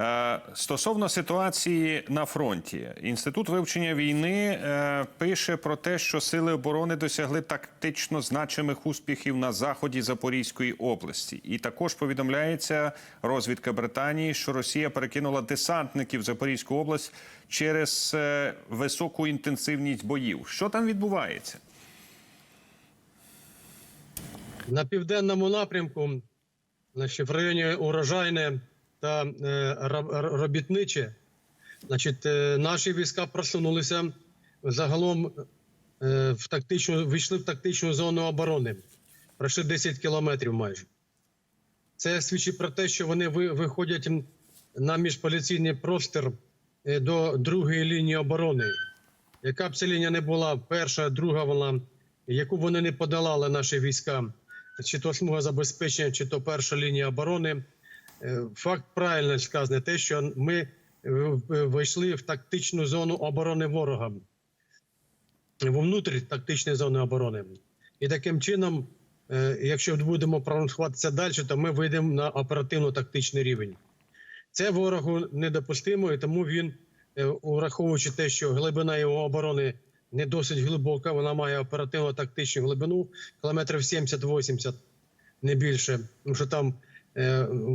Е, Стосовно ситуації на фронті, інститут вивчення війни е, пише про те, що сили оборони досягли тактично значимих успіхів на заході Запорізької області, і також повідомляється розвідка Британії, що Росія перекинула десантників в Запорізьку область через е, високу інтенсивність боїв. Що там відбувається? На південному напрямку, значить, в районі Урожайне та е, Робітниче, значить, е, наші війська просунулися загалом е, в тактичну, вийшли в тактичну зону оборони. Пройшли 10 кілометрів майже. Це свідчить про те, що вони виходять на міжполіційний простір до другої лінії оборони. Яка б ця лінія не була, перша, друга вона, яку вони не подолали наші війська, чи то смуга забезпечення, чи то перша лінія оборони. Е, Факт правильно сказаний, те, що ми е, вийшли в тактичну зону оборони ворога, внутрі тактичної зони оборони. І таким чином, е, якщо будемо прорахуватися далі, то ми вийдемо на оперативно-тактичний рівень. Це ворогу недопустимо, і тому він, е, враховуючи те, що глибина його оборони не досить глибока, вона має оперативно-тактичну глибину кілометрів 70-80, не більше, тому що там е,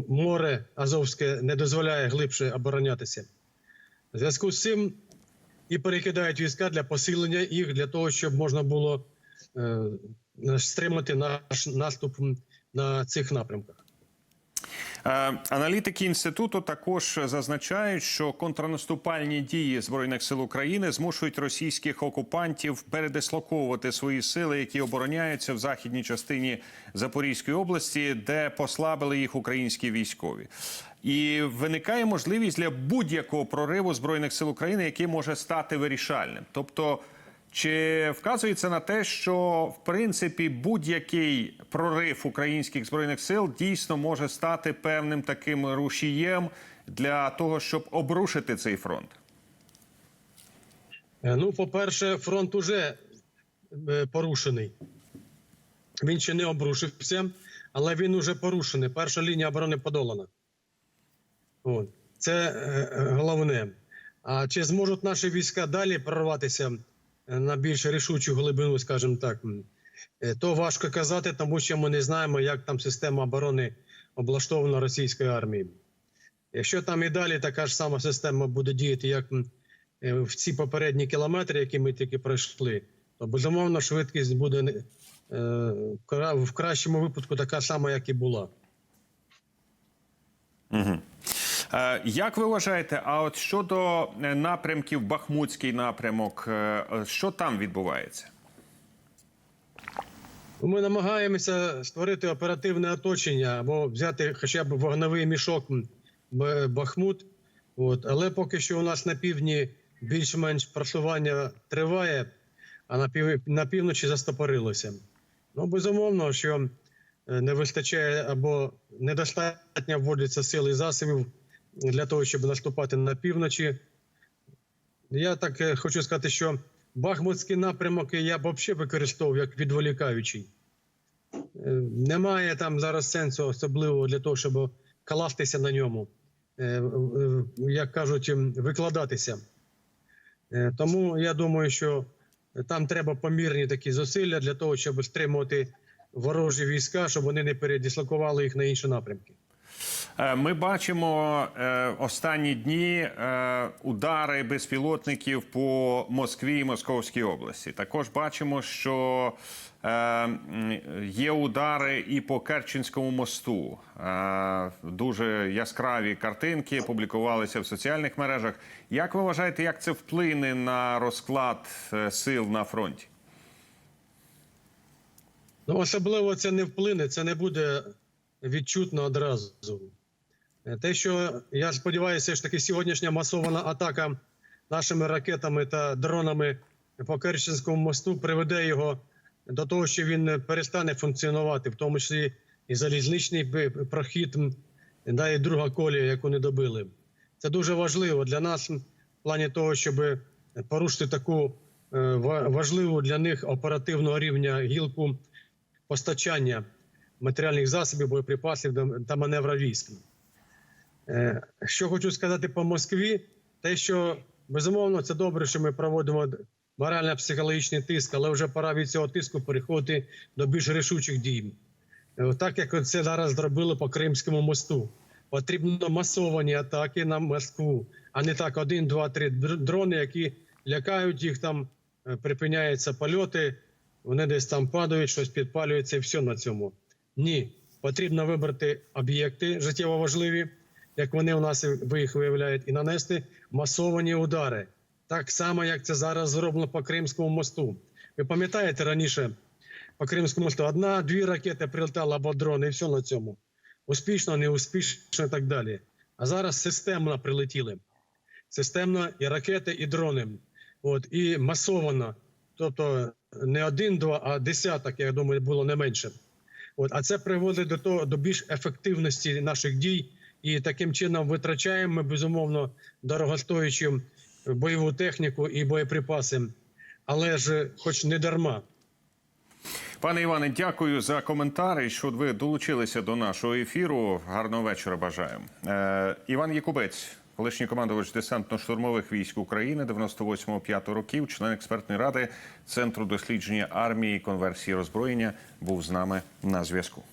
море Азовське не дозволяє глибше оборонятися. В зв'язку з цим і перекидають війська для посилення їх, для того, щоб можна було е, стримати наш наступ на цих напрямках. Е, Аналітики інституту також зазначають, що контрнаступальні дії збройних сил України змушують російських окупантів передислоковувати свої сили, які обороняються в західній частині Запорізької області, де послабили їх українські військові. І виникає можливість для будь-якого прориву збройних сил України, який може стати вирішальним. Тобто, чи вказується на те, що в принципі будь-який прорив українських збройних сил дійсно може стати певним таким рушієм для того, щоб обрушити цей фронт? Е, Ну, по-перше, фронт уже е, порушений. Він ще не обрушився, але він уже порушений. Перша лінія оборони подолана. От. Це е, головне. А чи зможуть наші війська далі прорватися на більш рішучу глибину, скажімо так, е, то важко казати, тому що ми не знаємо, як там система оборони облаштована російською армією. Якщо там і далі така ж сама система буде діяти, як е, в ці попередні кілометри, які ми тільки пройшли, то безумовно швидкість буде е, в кращому випадку така сама, як і була. Угу. Е, як ви вважаєте, а от щодо е, напрямків, Бахмутський напрямок, е, що там відбувається? Ми намагаємося створити оперативне оточення або взяти хоча б вогневий мішок Бахмут. От. Але поки що у нас на півдні більш-менш просування триває, а на, пів... на півночі застопорилося. Ну, безумовно, що не вистачає або недостатньо вводиться сил і засобів для того, щоб наступати на півночі. Я так е, хочу сказати, що Бахмутський напрямок я б взагалі використовував як відволікаючий. Е, Немає там зараз сенсу особливого для того, щоб кластися на ньому, е, як кажуть, викладатися. Тому я думаю, що там треба помірні такі зусилля для того, щоб стримувати ворожі війська, щоб вони не передислокували їх на інші напрямки. Е, Ми бачимо е, останні дні е, удари безпілотників по Москві і Московській області. Також бачимо, що є удари і по Керченському мосту. Дуже яскраві картинки публікувалися в соціальних мережах. Як ви вважаєте, як це вплине на розклад сил на фронті? Ну, особливо це не вплине, це не буде відчутно одразу. Е, Те, що я сподіваюся, ж таки сьогоднішня масована атака нашими ракетами та дронами по Керченському мосту приведе його до того, що він перестане функціонувати, в тому числі і залізничний прохід, да, і друга колія, яку не добили. Це дуже важливо для нас в плані того, щоб порушити таку е, важливу для них оперативного рівня гілку постачання матеріальних засобів, боєприпасів та маневра військ. Е, Що хочу сказати по Москві, те, що безумовно це добре, що ми проводимо морально-психологічний тиск, але вже пора від цього тиску переходити до більш рішучих дій. Е, Так як це зараз зробили по Кримському мосту. Потрібно масовані атаки на Москву, а не так один, два, три дрони, які лякають їх там, е, припиняються польоти, вони десь там падають, щось підпалюється і все на цьому. Ні, потрібно вибрати об'єкти життєво важливі, як вони у нас ви їх виявляють, і нанести масовані удари. Так само, як це зараз зроблено по Кримському мосту. Ви пам'ятаєте раніше по Кримському мосту одна-дві ракети прилетали або дрони, і все на цьому. Успішно, неуспішно і так далі. А зараз системно прилетіли. Системно і ракети, і дрони. От, і масовано. Тобто не один-два, а десяток, я думаю, було не менше. От, а це приводить до того до більш ефективності наших дій, і таким чином витрачаємо ми безумовно дорогостоячу бойову техніку і боєприпаси, але ж, хоч не дарма. Пане Іване, дякую за коментарі. Що ви долучилися до нашого ефіру. Гарного вечора. Бажаю. Е, Іван Якубець, колишній командувач десантно-штурмових військ України 98-5 років, член експертної ради Центру дослідження армії конверсії роззброєння, був з нами на зв'язку.